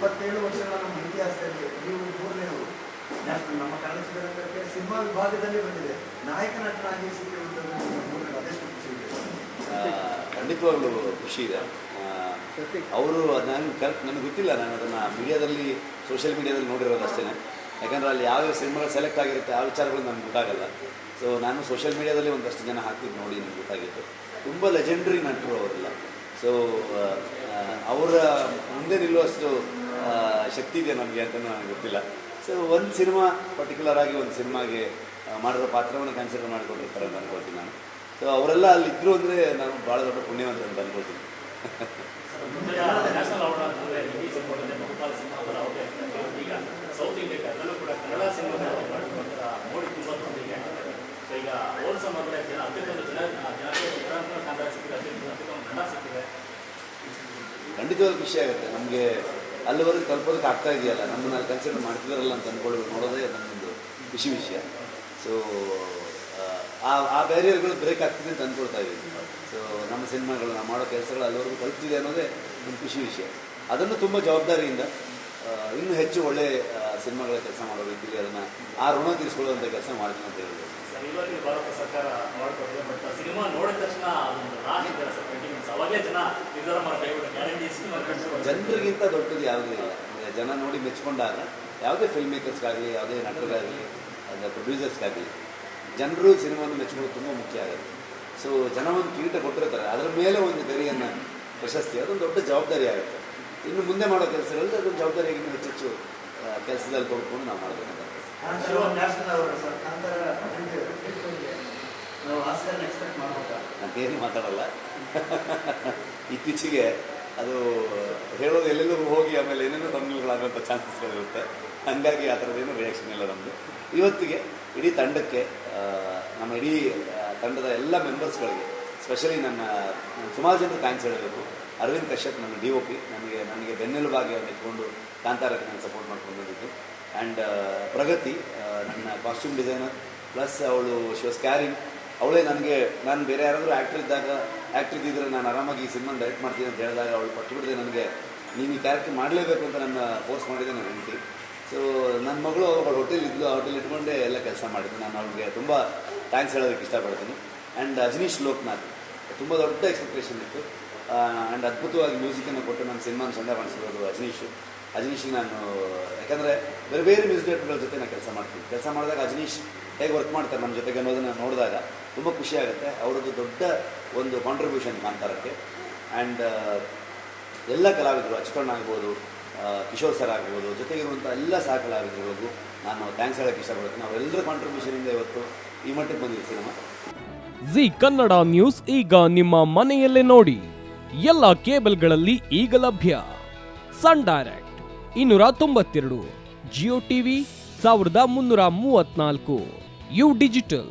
ಇಪ್ಪತ್ತೇಳು ವರ್ಷಗಳ ನಮ್ಮ ಇತಿಹಾಸದಲ್ಲಿ ನೀವು ಮೂರನೇವರು ನ್ಯಾಷನಲ್ ನಮ್ಮ ಕನ್ನಡ ಚಿತ್ರರಂಗಕ್ಕೆ ಸಿನಿಮಾ ವಿಭಾಗದಲ್ಲಿ ಬಂದಿದೆ. ನಾಯಕ ನಟನಾಗಿ ಸಿಕ್ಕಿರುವಂಥದ್ದು ಅದೆಷ್ಟು ಖುಷಿ ಇದೆ. ಖಂಡಿತವಾಗ್ಲೂ ಖುಷಿ ಇದೆ. ಅವರು ನನಗೆ ಕರೆಕ್ಟ್ ನನಗೆ ಗೊತ್ತಿಲ್ಲ ನಾನು ಅದನ್ನು ಮೀಡಿಯಾದಲ್ಲಿ, ಸೋಷಿಯಲ್ ಮೀಡಿಯಾದಲ್ಲಿ ನೋಡಿರೋದು ಅಷ್ಟೇ ಯಾಕಂದರೆ ಅಲ್ಲಿ ಯಾವ್ಯಾವ ಸಿನಿಮಾಗಳು ಸೆಲೆಕ್ಟ್ ಆಗಿರುತ್ತೆ, ಆ ವಿಚಾರಗಳು ನನಗೆ ಗೊತ್ತಾಗಲ್ಲ. ಸೊ ನಾನು ಸೋಷಿಯಲ್ ಮೀಡಿಯಾದಲ್ಲಿ ಒಂದಷ್ಟು ಜನ ಹಾಕಿದ್ದು ನೋಡಿ ನನಗೆ ಗೊತ್ತಾಗಿತ್ತು ತುಂಬ ಲೆಜೆಂಡ್ರಿ ನಟರು ಅವರೆಲ್ಲ. ಸೊ ಅವರ ಮುಂದೆ ನಿಲ್ಲುವಷ್ಟು ಶಕ್ತಿ ಇದೆ ನಮಗೆ ಅಂತ ನನಗೆ ಗೊತ್ತಿಲ್ಲ. ಸೊ ಒಂದು ಸಿನಿಮಾ ಪರ್ಟಿಕ್ಯುಲರ್ ಆಗಿ ಒಂದು ಸಿನಿಮಾಗೆ ಮಾಡಿರೋ ಪಾತ್ರವನ್ನು ಕನ್ಸಿಡರ್ ಮಾಡ್ಕೊಂಡಿರ್ತಾರೆ ಅಂತ ಅನ್ಕೊಳ್ತೀನಿ ನಾನು. ಸೊ ಅವರೆಲ್ಲ ಅಲ್ಲಿ ಇದ್ದರೂ ಅಂದರೆ ನಾನು ಭಾಳ ದೊಡ್ಡ ಪುಣ್ಯವಂತ ಅಂತ ಅನ್ಕೊಳ್ತೀನಿ. ಖಂಡಿತವಾದ ಖುಷಿ ಆಗುತ್ತೆ. ನಮಗೆ ಅಲ್ಲಿವರೆಗೆ ತಲುಪೋದಕ್ಕೆ ಆಗ್ತಾ ಇದೆಯಲ್ಲ, ನಮ್ಮನ್ನು ಕನ್ಸಿಡರ್ ಮಾಡ್ತಿದಾರಲ್ಲ ಅಂತ ಅಂದ್ಕೊಳ್ಬೇಕು ನೋಡೋದೇ ನಮ್ಮೊಂದು ಖುಷಿ ವಿಷಯ. ಸೊ ಆ ಆ ಬ್ಯಾರಿಯರ್ಗಳು ಬ್ರೇಕ್ ಆಗ್ತಿದೆ ಅಂತ ಅಂದ್ಕೊಳ್ತಾ ಇದ್ದೀವಿ ಸೊ ನಮ್ಮ ಸಿನಿಮಾಗಳು ನಾವು ಮಾಡೋ ಕೆಲಸಗಳು ಅಲ್ಲಿವರೆಗೂ ತಲುಪ್ತಿದೆ ಅನ್ನೋದೇ ಒಂದು ಖುಷಿ ವಿಷಯ. ಅದನ್ನು ತುಂಬ ಜವಾಬ್ದಾರಿಯಿಂದ ಇನ್ನೂ ಹೆಚ್ಚು ಒಳ್ಳೆ ಸಿನಿಮಾಗಳ ಕೆಲಸ ಮಾಡೋ ರೀತಿಯಲ್ಲಿ ಅದನ್ನು ಆ ಋಣ ತೀರಿಸ್ಕೊಳ್ಳುವಂಥ ಕೆಲಸ ಮಾಡ್ತೀನಿ ಅಂತ ಭಾರತ ಸರ್ಕಾರ ಸಿನಿಮಾ ನೋಡಿದ ತಕ್ಷಣ ಜನರಿಗಿಂತ ದೊಡ್ಡದು ಯಾವುದೂ ಇಲ್ಲ. ಅಂದರೆ ಜನ ನೋಡಿ ಮೆಚ್ಕೊಂಡಾಗ ಯಾವುದೇ ಫಿಲ್ಮ್ ಮೇಕರ್ಸ್ಗಾಗಲಿ ಯಾವುದೇ ನಟರಿಗಾಗಲಿ ಅಂದರೆ ಪ್ರೊಡ್ಯೂಸರ್ಸ್ಗಾಗಲಿ ಜನರು ಸಿನಿಮಾವನ್ನು ಮೆಚ್ಕೊಳ್ಳೋದು ತುಂಬ ಮುಖ್ಯ ಆಗುತ್ತೆ. ಸೊ ಜನ ಒಂದು ಕೀಟ ಕೊಟ್ಟಿರ್ತಾರೆ. ಅದರ ಮೇಲೆ ಒಂದು ಗರಿಯನ್ನು ಪ್ರಶಸ್ತಿ ಅದೊಂದು ದೊಡ್ಡ ಜವಾಬ್ದಾರಿ ಆಗುತ್ತೆ. ಇನ್ನು ಮುಂದೆ ಮಾಡೋ ಕೆಲಸಗಳಲ್ಲಿ ಅದೊಂದು ಜವಾಬ್ದಾರಿಯಾಗಿ ಹೆಚ್ಚೆಚ್ಚು ಕೆಲಸದಲ್ಲಿ ಕೊಡ್ಕೊಂಡು ನಾವು ಮಾಡಬೇಕಂತ ಅಂತೇನು ಮಾತಾಡಲ್ಲ. ಇತ್ತೀಚೆಗೆ ಅದು ಹೇಳೋದು ಎಲ್ಲೆಲ್ಲೂ ಹೋಗಿ ಆಮೇಲೆ ಏನೇನೋ ತಮಿಳುಗಳಾಗುವಂಥ ಚಾನ್ಸಸ್ಗಳಿರುತ್ತೆ ಹಾಗಾಗಿ ಆ ಥರದೇನು ರಿಯಾಕ್ಷನ್ ಇಲ್ಲ ನಮ್ಮದು ಇವತ್ತಿಗೆ ಇಡೀ ತಂಡಕ್ಕೆ ನಮ್ಮ ಇಡೀ ತಂಡದ ಎಲ್ಲ ಮೆಂಬರ್ಸ್ಗಳಿಗೆ ಸ್ಪೆಷಲಿ ನನ್ನ ನಾನು ಸುಮಾರು ಜನರು ಥ್ಯಾಂಕ್ಸ್ ಹೇಳಬೇಕು. ಅರವಿಂದ್ ಕಶ್ಯಪ್ ನನ್ನ ಡಿ ಒ ಪಿ ನನಗೆ ನನಗೆ ಬೆನ್ನೆಲುಬಾಗಿ ಅವ್ರು ಇಟ್ಕೊಂಡು ಕಾಂತಾರಕ್ಕೆ ನಾನು ಸಪೋರ್ಟ್ ಮಾಡ್ಕೊಂಡು ಬಂದಿದ್ದು. ಆ್ಯಂಡ್ ಪ್ರಗತಿ ನನ್ನ ಕಾಸ್ಟ್ಯೂಮ್ ಡಿಸೈನರ್ ಪ್ಲಸ್ ಅವಳು ಶಿ ವಾಸ್ ಕ್ಯಾರಿಂಗ್ ಅವಳೇ ನನಗೆ, ನಾನು ಬೇರೆ ಯಾರಾದರೂ ಆ್ಯಕ್ಟ್ರ್ ಇದ್ದಾಗ ಆ್ಯಕ್ಟ್ರ್ ಇದ್ದಿದ್ರೆ ನಾನು ಆರಾಮಾಗಿ ಈ ಸಿನಿಮಾ ಡೈರೆಕ್ಟ್ ಮಾಡ್ತೀನಿ ಅಂತ ಹೇಳಿದಾಗ ಅವಳು ಪಟ್ಟು ನನಗೆ, ನೀನು ಈ ಕ್ಯಾರೆಕ್ಟರ್ ಮಾಡಲೇಬೇಕು ಅಂತ ನನ್ನ ಫೋರ್ಸ್ ಮಾಡಿದೆ ನನ್ನ ಹೆಂಡತಿ. ಸೊ ನನ್ನ ಮಗಳು ಅವಳು ಹೋಟೆಲ್ ಇದ್ಲು, ಆ ಹೋಟೆಲ್ ಇಟ್ಕೊಂಡೆ ಎಲ್ಲ ಕೆಲಸ ಮಾಡಿದ್ದು. ನಾನು ಅವಳಿಗೆ ತುಂಬ ಥ್ಯಾಂಕ್ಸ್ ಹೇಳೋದಕ್ಕೆ ಇಷ್ಟಪಡ್ತೀನಿ. ಆ್ಯಂಡ್ ಅಜನೀಶ್ ಲೋಕ್ನಾಥ್, ತುಂಬ ದೊಡ್ಡ ಎಕ್ಸ್ಪೆಕ್ಟೇಷನ್ ಇತ್ತು. ಆ್ಯಂಡ್ ಅದ್ಭುತವಾಗಿ ಮ್ಯೂಸಿಕನ್ನು ಕೊಟ್ಟು ನನ್ನ ಸಿನಿಮಾನ ಚಂದ ಕಾಣಿಸಿರೋದು ಅಜನೀಶ್. ಅಜನೀಶಿಗೆ ನಾನು, ಯಾಕಂದರೆ ಬೇರೆ ಬೇರೆ ಮ್ಯೂಸಿಕ್ ಡೈರೆಕ್ಟರ್ಗಳ ಜೊತೆ ನಾನು ಕೆಲಸ ಮಾಡ್ತೀನಿ. ಕೆಲಸ ಮಾಡಿದಾಗ ಅಜನೀಶ್ ಹೇಗೆ ವರ್ಕ್ ಮಾಡ್ತಾರೆ ನಮ್ಮ ಜೊತೆಗೆ ಅನ್ನೋದನ್ನು ನೋಡಿದಾಗ ತುಂಬ ಖುಷಿ ಆಗುತ್ತೆ. ಅವರದ್ದು ದೊಡ್ಡ ಒಂದು ಕಾಂಟ್ರಿಬ್ಯೂಷನ್ ಕಾಂತಾರಕ್ಕೆ. ಆ್ಯಂಡ್ ಎಲ್ಲ ಕಲಾವಿದರು ಅಚ್ಚುಕಣ್ಣ ಆಗ್ಬೋದು ಕಿಶೋರ್ ಸರ್ ಆಗ್ಬೋದು ಜೊತೆಗಿರುವಂಥ ಎಲ್ಲ ಸಹ ಕಲಾವಿದರಿಗೂ ನಾನು ಥ್ಯಾಂಕ್ಸ್ ಹೇಳೋಕ್ಕೆ ಇಷ್ಟಪಡ್ತೀನಿ ಅವರೆಲ್ಲರ ಕಾಂಟ್ರಿಬ್ಯೂಷನಿಂದ ಇವತ್ತು ಈ ಮಟ್ಟಕ್ಕೆ ಬಂದಿದೆ ಸಿನಿಮಾ. ಜಿ ಕನ್ನಡ ನ್ಯೂಸ್ ಈಗ ನಿಮ್ಮ ಮನೆಯಲ್ಲೇ ನೋಡಿ. ಎಲ್ಲ ಕೇಬಲ್ಗಳಲ್ಲಿ ಈಗ ಲಭ್ಯ. ಸನ್ ಡೈರೆಕ್ಟ್ ಇನ್ನೂರ ತೊಂಬತ್ತೆರಡು, ಜಿಯೋ ಟಿವಿ ಸಾವಿರದ ಮುನ್ನೂರ ಮೂವತ್ನಾಲ್ಕು, ಯು ಡಿಜಿಟಲ್.